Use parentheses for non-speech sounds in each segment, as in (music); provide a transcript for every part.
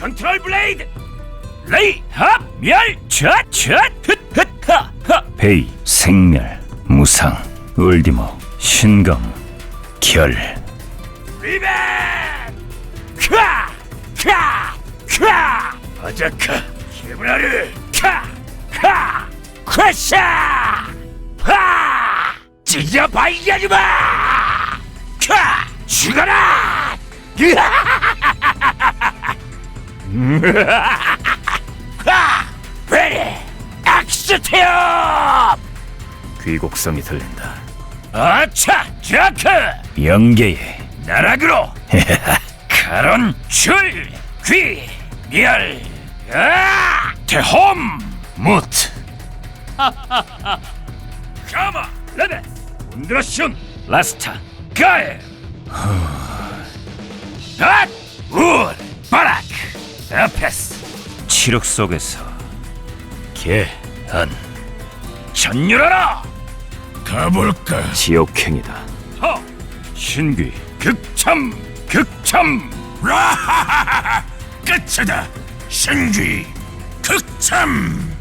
컨트롤 블레이드! 레이 합멸샷샷 흩흩하하. 베이 생멸 무상 울디모 신검 결. 리벤! 카카카 바자카 시브라르 카카 쾌샤! 파 찢어 발견이마! 카 죽어라! 하! 베리! 엑스테업! 귀곡성이 들린다. 아차! 자크! 영계의 나락으로! (laughs) 카론 줄! 귀! 멸! 아! 대홈! 무트! (laughs) 가마! 레베! 운드라슌! 라스타! 가에! 앗! 울! 아페스! 칠흑 속에서 개한 전율하라! 가볼까? 지옥행이다. 허! 신귀 극참! 극참! 라하하하! (laughs) 끝이다! 신귀 극참!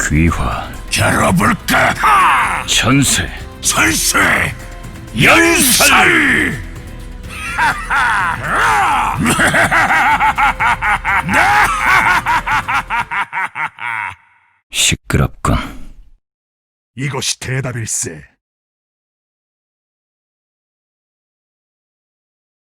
귀화 겨뤄볼까? 하! 천세 선세 연살! 시끄럽군. 이것이 대답일세.